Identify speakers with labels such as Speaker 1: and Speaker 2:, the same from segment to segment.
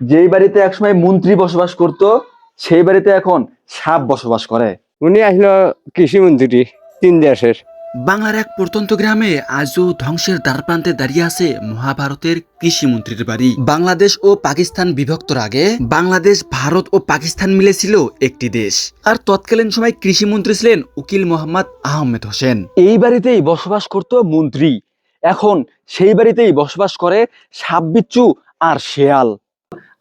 Speaker 1: যেই বাড়িতে একসময় মন্ত্রী বসবাস করত সেই বাড়িতে এখন সাপ বসবাস করে।
Speaker 2: উনি আসলো কৃষি মন্ত্রী তিন দেশের।
Speaker 3: বাংলার এক প্রত্যন্ত গ্রামে আজও ধ্বংসের দ্বারপ্রান্তে দাঁড়িয়ে আছে মহাভারতের কৃষিমন্ত্রীর বাড়ি। বাংলাদেশ ও পাকিস্তান বিভক্তর আগে বাংলাদেশ ভারত ও পাকিস্তান মিলে ছিল একটি দেশ। আর তৎকালীন সময় কৃষিমন্ত্রী ছিলেন উকিল মোহাম্মদ আহমেদ হোসেন।
Speaker 1: এই বাড়িতেই বসবাস করত মন্ত্রী। এখন সেই বাড়িতেই বসবাস করে সাপ বিচ্ছু আর শেয়াল।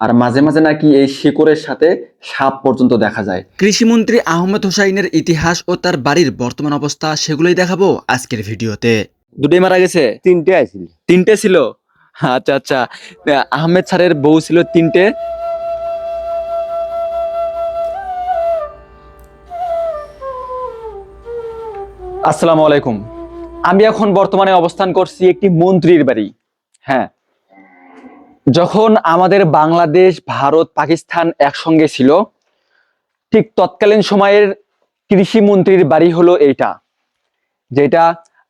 Speaker 1: আর মাঝে মাঝে নাকি এই শিকড়ের সাথে সাপ পর্যন্ত দেখা যায়।
Speaker 3: কৃষিমন্ত্রী আহমেদ হোসাইনের ইতিহাস ও তার বাড়ির বর্তমান অবস্থা সেগুলোই দেখাবো আজকের ভিডিওতে।
Speaker 1: দুটোই মারা গেছে?
Speaker 2: তিনটে আসছিল
Speaker 1: তিনটে ছিল? আচ্ছা আচ্ছা। আহমেদ স্যারের বউ ছিল তিনটে। আসসালামু আলাইকুম। আমি এখন বর্তমানে অবস্থান করছি একটি মন্ত্রীর বাড়ি। হ্যাঁ যখন আমাদের বাংলাদেশ, ভারত, পাকিস্তান একসঙ্গে ছিল, ঠিক তৎকালীন সময়ের কৃষি মন্ত্রীর বাড়ি হলো এইটা, যেটা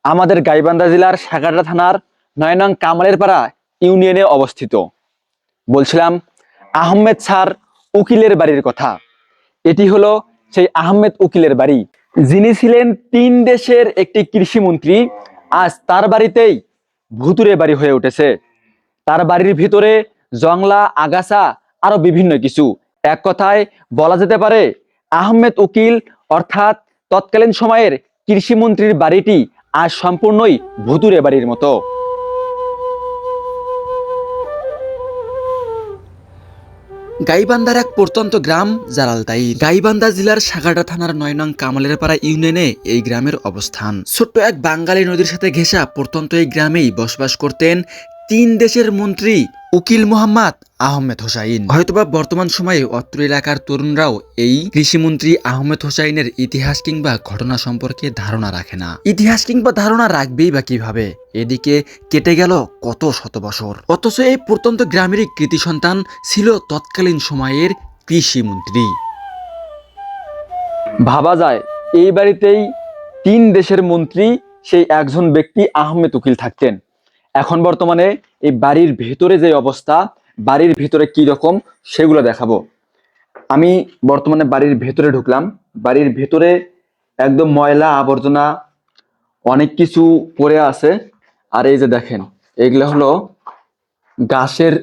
Speaker 1: আমাদের গাইবান্ধা জেলার সাগারটা থানার নয় নং কামালের পাড়া ইউনিয়নে অবস্থিত। বলছিলাম, আহমেদ স্যার উকিলের বাড়ির কথা। এটি হলো সেই আহমেদ উকিলের বাড়ি। যিনি ছিলেন তিন দেশের একটি কৃষিমন্ত্রী, আজ তার বাড়িতেই ভুতুরে বাড়ি হয়ে উঠেছে। তার বাড়ির ভিতরে জংলা, আগাছা আরও বিভিন্ন কিছু। এক কথায় বলা যেতে পারে, আহমেদ উকিল অর্থাৎ তৎকালীন সময়ের কৃষিমন্ত্রীর বাড়িটি আজ সম্পূর্ণই ভুতুরে বাড়ির মতো।
Speaker 3: গাইবান্ধার এক প্রত্যন্ত গ্রাম জালালতাই গাইবান্ধা জেলার সাগাটা থানার নয় নং কামালের পাড়া ইউনিয়নে এই গ্রামের অবস্থান। ছোট্ট এক বাঙালি নদীর সাথে ঘেঁষা প্রত্যন্ত এই গ্রামেই বসবাস করতেন তিন দেশের মন্ত্রী উকিল মোহাম্মদ আহমেদ হোসাইন। হয়তোবা বর্তমান সময়ে অত্র এলাকার তরুণরাও এই কৃষিমন্ত্রী আহমেদ হোসাইনের ইতিহাস কিংবা ঘটনা সম্পর্কে ধারণা রাখে না। ইতিহাস কিংবা ধারণা রাখবেই বা কীভাবে? এদিকে কেটে গেল কত শত বছর অথচ এই প্রত্যন্ত গ্রামেরই কৃতি সন্তান ছিল তৎকালীন সময়ের কৃষিমন্ত্রী।
Speaker 1: ভাবা যায়, এই বাড়িতেই তিন দেশের মন্ত্রী সেই একজন ব্যক্তি আহমেদ উকিল থাকতেন। এখন বর্তমানে এই বাড়ির ভেতরে যে অবস্থা, বাড়ির ভেতরে কি রকম, সেগুলো দেখাবো। আমি বর্তমানে বাড়ির ভেতরে ঢুকলাম। বাড়ির ভেতরে একদম ময়লা আবর্জনা অনেক কিছু পড়ে আছে। আর এই যে দেখেন, এগুলো হলো গাছের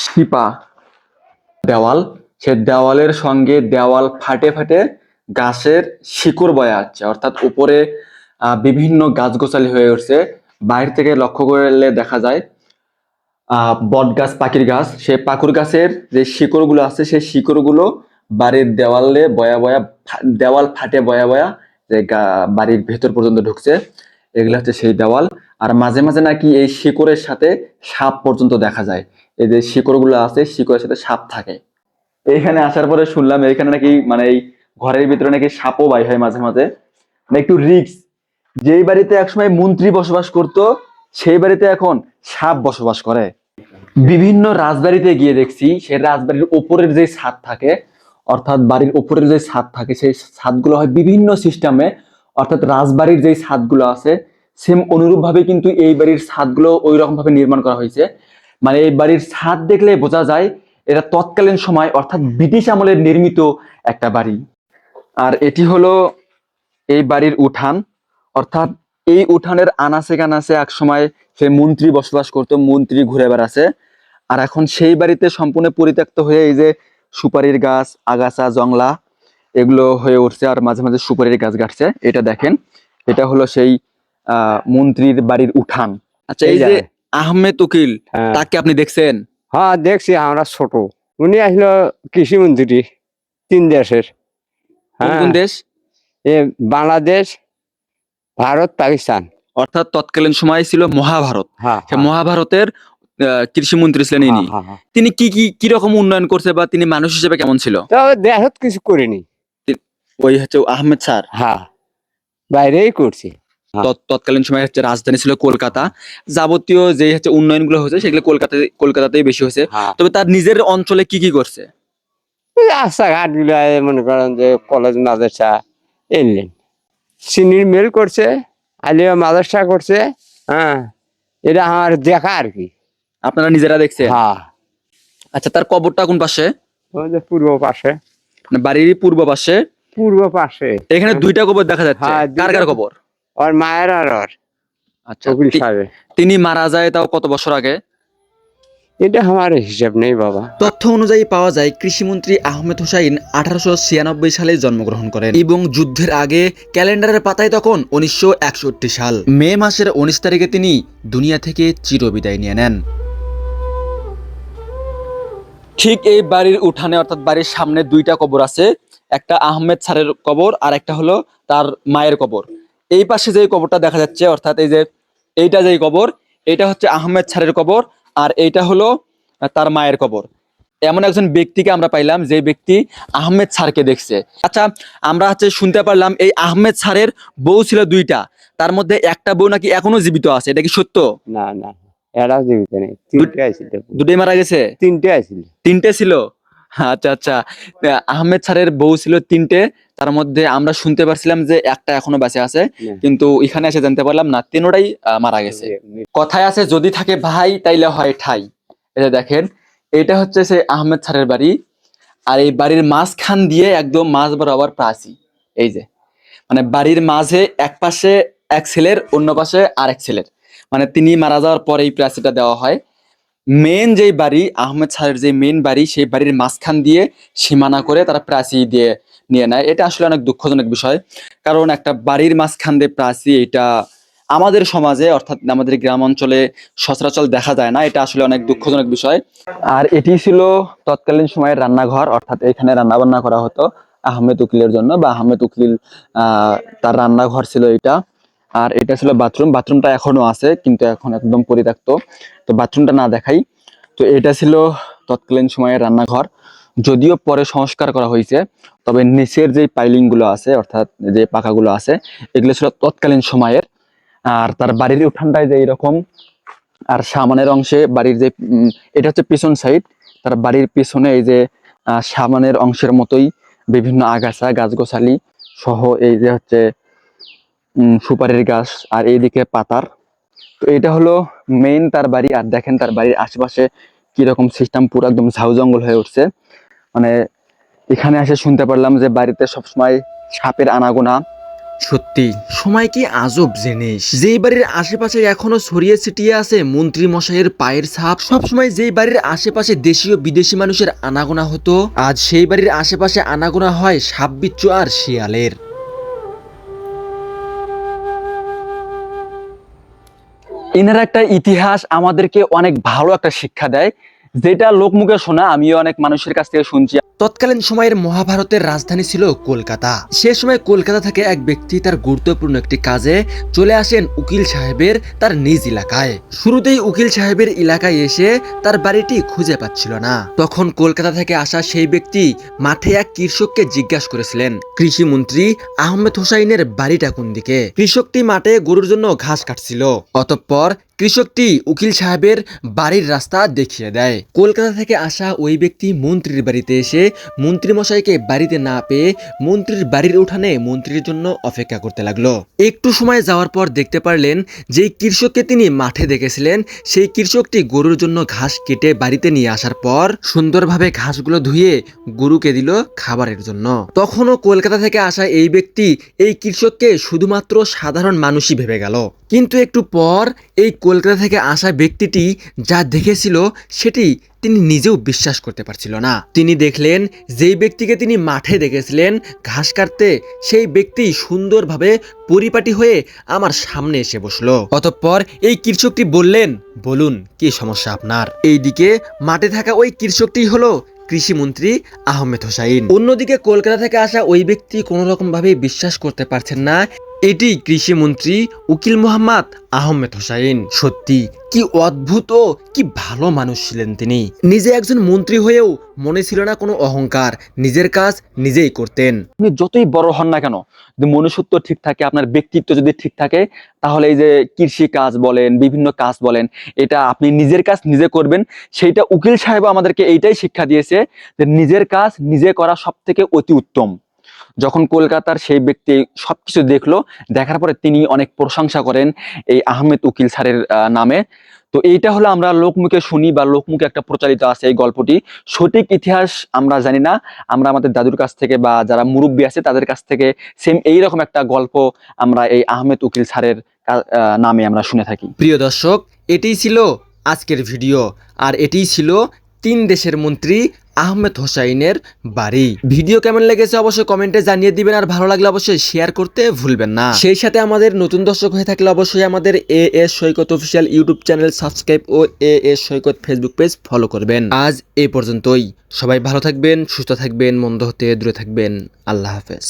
Speaker 1: শিপা দেওয়াল। সে দেওয়ালের সঙ্গে দেওয়াল ফাটে ফাটে গাছের শিকড় বয়ে আছে অর্থাৎ উপরে বিভিন্ন গাছগোছালি হয়ে উঠছে। বাইরে থেকে লক্ষ্য করলে দেখা যায় বট গাছ, পাখির গাছ সেই পাকুর গাছের যে শিকড়গুলো আছে সেই শিকড়গুলো বাড়ির দেওয়ালে বয়া বয়া দেওয়াল ফাটে বয়া বয়া যে বাড়ির ভেতর পর্যন্ত ঢুকছে। এগুলো হচ্ছে সেই দেওয়াল। আর মাঝে মাঝে নাকি এই শিকড়ের সাথে সাপ পর্যন্ত দেখা যায়। এই যে শিকড়গুলো আছে, শিকড়ের সাথে সাপ থাকে। এইখানে আসার পরে শুনলাম এইখানে নাকি মানে এই ঘরের ভিতরে নাকি সাপও বাই হয় মাঝে মাঝে। মানে একটু রিস্ক। যেই বাড়িতে একসময় মন্ত্রী বসবাস করত, সেই বাড়িতে এখন সাপ বসবাস করে। বিভিন্ন রাজবাড়িতে গিয়ে দেখছি, সেই রাজবাড়ির উপরের যে ছাদ থাকে, অর্থাৎ বাড়ির উপরের যে ছাদ থাকে, সেই ছাদগুলো হয় বিভিন্ন সিস্টেমে, অর্থাৎ রাজবাড়ির যে ছাদগুলো আছে, সেম অনুরূপ ভাবে কিন্তু এই বাড়ির ছাদগুলো ওই রকম ভাবে নির্মাণ করা হয়েছে। মানে এই বাড়ির ছাদ দেখলে বোঝা যায়, এটা তৎকালীন সময়, অর্থাৎ ব্রিটিশ আমলের নির্মিত একটা বাড়ি। আর এটি হলো এই বাড়ির উঠান। অর্থাৎ এই উঠানের আনাচে কানাচে এক সময় সে মন্ত্রী বসবাস করতো মন্ত্রী ঘুরে বেড়াছে আর এখন সেই বাড়িতে সম্পূর্ণ পরিত্যক্ত হয়ে এই যে সুপারির গাছ আগাছা জংলা এগুলো হয়ে উঠছে আর মাঝে মাঝে সুপারির গাছ গাছছে এটা দেখেন এটা হলো সেই আহ মন্ত্রীর বাড়ির উঠান। আচ্ছা এই যে আহমেদ উকিল
Speaker 2: হ্যাঁ।
Speaker 1: তাকে আপনি দেখছেন?
Speaker 2: হ্যাঁ দেখছি আমরা ছোট। উনি আসলো কৃষিমন্ত্রী তিন দেশের। হ্যাঁ
Speaker 1: কোন দেশ?
Speaker 2: এ বাংলাদেশ ভারত পাকিস্তান।
Speaker 1: অর্থাৎ তৎকালীন সময় ছিল মহাভারত।
Speaker 2: হ্যাঁ
Speaker 1: মহাভারতের কৃষিমন্ত্রী ছিলেন ইনি। তিনি কি কি কি রকম উন্নয়ন করছে বা তিনি মানুষ হিসেবে কেমন ছিল?
Speaker 2: দেশত কিছু করিনি।
Speaker 1: ওই হচ্ছে আহমেদ স্যার।
Speaker 2: হ্যাঁ বাইরেই করছি।
Speaker 1: তৎকালীন সময় হচ্ছে রাজধানী ছিল কলকাতা। যাবতীয় যে হচ্ছে উন্নয়নগুলো হয়েছে সেগুলো কলকাতায় কলকাতাতেই বেশি হয়েছে।
Speaker 2: হ্যাঁ
Speaker 1: তবে তার নিজের অঞ্চলে কি কি করছে?
Speaker 2: রাস্তাঘাটগুলো মনে করেন যে কলেজ মাদ্রাসা এলেন চিনির মিল করছে আলিয়া মাদ্রাসা করছে হ্যাঁ এটা আমার দেখা আর কি।
Speaker 1: আপনারা নিজেরা দেখছে
Speaker 2: হ্যাঁ।
Speaker 1: আচ্ছা তার কবরটা কোন পাশে?
Speaker 2: পূর্ব পাশে।
Speaker 1: মানে বাড়ির পূর্ব পাশে?
Speaker 2: পূর্ব পাশে।
Speaker 1: এখানে দুইটা কবর দেখা যাচ্ছে।
Speaker 2: হ্যাঁ,
Speaker 1: কার কার কবর?
Speaker 2: আর মায়ের আর
Speaker 1: আচ্ছা তিনি মারা যায় তাও কত বছর আগে?
Speaker 2: এটা আমার হিসাব নেই বাবা।
Speaker 3: তথ্য অনুযায়ী পাওয়া যায়, কৃষিমন্ত্রী আহমেদ হুসাইন আঠারোশো ছিয়ানব্বই সালে জন্মগ্রহণ করেন এবং যুদ্ধের আগে ক্যালেন্ডারের পাতায় তখন উনিশশো একষট্টি সাল। মে মাসের উনিশ তারিখে তিনি দুনিয়া থেকে চিরবিদায় নিয়ে নেন।
Speaker 1: ঠিক এই বাড়ির উঠানে, অর্থাৎ বাড়ির সামনে দুইটা কবর আছে, একটা আহমেদ স্যারের কবর আর একটা হলো তার মায়ের কবর। এই পাশে যে কবরটা দেখা যাচ্ছে, অর্থাৎ এই যে এইটা যেই কবর, এটা হচ্ছে আহমেদ স্যারের কবর আর এইটা হলো তার মায়ের কবর। এমন একজন ব্যক্তিকে আমরা পাইলাম যে ব্যক্তি আহমেদ স্যারকে দেখছে। আচ্ছা আমরা হচ্ছে শুনতে পারলাম এই আহমেদ স্যারের বউ ছিল দুইটা। তার মধ্যে একটা বউ নাকি এখনও জীবিত আছে এটা কি সত্য?
Speaker 2: না না এরা জীবিত নেই। তিনটে
Speaker 1: দুটোই মারা গেছে?
Speaker 2: তিনটে আসছিল
Speaker 1: তিনটে ছিল? আচ্ছা আচ্ছা। আহমেদ স্যারের বউ ছিল তিনটে তার মধ্যে আমরা শুনতে পারছিলাম যে একটা এখনও বেঁচে আছে কিন্তু এখানে এসে জানতে পারলাম না তিনোটাই মারা গেছে। কথায় আছে যদি থাকে ভাই তাইলে হয় ঠাই। এটা দেখেন এটা হচ্ছে সে আহমেদ স্যারের বাড়ি। আর এই বাড়ির মাঝখান দিয়ে একদম মাঝ বরাবর প্রাচী। এই যে মানে বাড়ির মাঝে এক পাশে এক ছেলের অন্য পাশে আর এক ছেলের। মানে তিনি মারা যাওয়ার পরে এই প্রাচীটা দেওয়া হয়। মেন যেই বাড়ি, আহমেদ স্যারের যে মেন বাড়ি, সেই বাড়ির মাঝখান দিয়ে সীমানা করে তারা প্রাচী দিয়ে নিয়ে নেয়। এটা আসলে অনেক দুঃখজনক বিষয়। কারণ একটা বাড়ির মাঝখান দিয়ে প্রাচী, এটা আমাদের সমাজে, অর্থাৎ আমাদের গ্রাম অঞ্চলে সচরাচর দেখা যায় না। এটা আসলে অনেক দুঃখজনক বিষয়। আর এটি ছিল তৎকালীন সময়ের রান্নাঘর, অর্থাৎ এখানে রান্না বান্না করা হতো আহমেদ উকিলের জন্য, বা আহমেদ উকিল তার রান্নাঘর ছিল এটা। আর এটা ছিল বাথরুম বাথরুমটা এখনও আছে, কিন্তু এখন একদম পরিত্যক্ত। তো বাথরুমটা না দেখাই। তো এটা ছিল তৎকালীন সময়ের রান্নাঘর। যদিও পরে সংস্কার করা হয়েছে, তবে নিচের যে পাইলিংগুলো আছে, অর্থাৎ যে পাকাগুলো আছে, এগুলো ছিল তৎকালীন সময়ের। আর তার বাড়ির উঠানটায় যে এরকম আর সামনের অংশে বাড়ির যে এটা হচ্ছে পিছন সাইড তার বাড়ির পিছনে এই যে সামনের অংশের মতোই বিভিন্ন আগাছা, গাছগোছালি সহ এই যে হচ্ছে সুপারির গাছ আর এইদিকে পাতার। তো এটা হলো মেইন তার বাড়ি আর দেখেন তার বাড়ির আশেপাশে কীরকম সিস্টেম পুরো একদম ঝাউ জঙ্গল হয়ে উঠছে। মানে এখানে এসে শুনতে পারলাম যে বাড়িতে সবসময় সাপের আনাগোনা।
Speaker 3: সত্যি, সময় কি আজব জিনিস। যেই বাড়ির আশেপাশে এখনও ছড়িয়ে ছিটিয়ে আছে মন্ত্রী মশাইয়ের পায়ের ছাপ, সবসময় যেই বাড়ির আশেপাশে দেশীয় বিদেশি মানুষের আনাগোনা হতো। আজ সেই বাড়ির আশেপাশে আনাগোনা হয় সাপ বিচ্ছু আর শিয়ালের।
Speaker 1: এনার একটা ইতিহাস আমাদেরকে অনেক ভালো একটা শিক্ষা দেয়, যেটা লোকমুখে শোনা, আমিও অনেক মানুষের কাছ থেকে শুনছি।
Speaker 3: তৎকালীন সময়ের মহাভারতের রাজধানী ছিল কলকাতা। সে সময় কলকাতা থেকে এক ব্যক্তি তার গুরুত্বপূর্ণ একটি কাজে চলে আসেন উকিল সাহেবের তার নিজ এলাকায়। শুরুতেই উকিল সাহেবের এলাকায় এসে তার বাড়িটি খুঁজে পাচ্ছিল না। তখন কলকাতা থেকে আসা সেই ব্যক্তি মাঠে এক কৃষককে জিজ্ঞাসা করেছিলেন, কৃষি মন্ত্রী, আহমেদ হোসাইনের বাড়িটা কোন দিকে? কৃষকটি মাঠে গরুর জন্য ঘাস কাটছিল। অতঃপর কৃষকটি উকিল সাহেবের বাড়ির রাস্তা দেখিয়ে দেয়। কলকাতা থেকে আসা ওই ব্যক্তি মন্ত্রীর বাড়িতে এসে মন্ত্রী মশাইকে বাড়িতে না পেয়ে মন্ত্রীর বাড়ির উঠানে মন্ত্রীর জন্য অপেক্ষা করতে লাগল। একটু সময় যাওয়ার পর দেখতে পারলেন, যেই কৃষককে তিনি মাঠে দেখেছিলেন, সেই কৃষকটি গরুর জন্য ঘাস কেটে বাড়িতে নিয়ে আসার পর সুন্দরভাবে ঘাসগুলো ধুয়ে গরুকে দিল খাবারের জন্য। তখনও কলকাতা থেকে আসা এই ব্যক্তি এই কৃষককে শুধুমাত্র সাধারণ মানুষই ভেবে গেল। কিন্তু একটু পর এই কলকাতা থেকে আসা ব্যক্তিটি যা দেখেছিল সেটি তিনি নিজেও বিশ্বাস করতে পারছিল না। তিনি দেখলেন, যেই ব্যক্তিকে তিনি মাঠে দেখেছিলেন ঘাস কাটতে, সেই ব্যক্তি সুন্দরভাবে পরিপাটি হয়ে আমার সামনে এসে বসল। অতঃপর এই কৃষকটি বললেন, বলুন, কি সমস্যা আপনার? এইদিকে মাঠে থাকা ওই কৃষকটি হলো কৃষিমন্ত্রী আহমেদ হোসাইন। অন্যদিকে কলকাতা থেকে আসা ওই ব্যক্তি কোনো রকম ভাবে বিশ্বাস করতে পারছেন না। এটি কৃষিমন্ত্রী উকিল মোহাম্মদ আহমেদ হোসাইন। সত্যি, কি অদ্ভুত ও কি ভালো মানুষ ছিলেন তিনি। নিজে একজন মন্ত্রী হয়েও মনে ছিল না কোনো অহংকার। নিজের কাজ নিজেই করতেন।
Speaker 1: আপনি যতই বড় হন না কেন, যদি মনুষ্যত্ব ঠিক থাকে, আপনার ব্যক্তিত্ব যদি ঠিক থাকে, তাহলে এই যে কৃষি কাজ বলেন, বিভিন্ন কাজ বলেন, এটা আপনি নিজের কাজ নিজে করবেন। সেইটা উকিল সাহেব আমাদেরকে এইটাই শিক্ষা দিয়েছে যে নিজের কাজ নিজে করা সব থেকে অতি উত্তম। যখন কলকাতার সেই ব্যক্তি সব কিছু দেখল, দেখার পরে তিনি অনেক প্রশংসা করেন এই আহমেদ উকিল স্যারের নামে। তো এইটা হলো আমরা লোকমুখে শুনি বা লোকমুখে একটা প্রচারিত আছে এই গল্পটি। সঠিক ইতিহাস আমরা জানি না। আমরা আমাদের দাদুর কাছ থেকে বা যারা মুরব্বী আছে তাদের কাছ থেকে সেম এইরকম একটা গল্প আমরা এই আহমেদ উকিল স্যারের নামে আমরা শুনে থাকি।
Speaker 3: প্রিয় দর্শক, এটিই ছিল আজকের ভিডিও। আর এটিই ছিল তিন দেশের মন্ত্রী আহমেদ হোসাইনের বাড়ি। ভিডিও কেমন লেগেছে অবশ্যই কমেন্টে জানিয়ে দিবেন, আর ভালো লাগলে অবশ্যই শেয়ার করতে ভুলবেন না। সেই সাথে আমাদের নতুন দর্শক হয়ে থাকলে অবশ্যই আমাদের A S Saikat official YouTube channel subscribe O A S Saikat Facebook page follow করবেন। আজ এ পর্যন্তই। সবাই ভালো থাকবেন, সুস্থ থাকবেন, মন্দ হতে দূরে থাকবেন। আল্লাহ হাফেজ।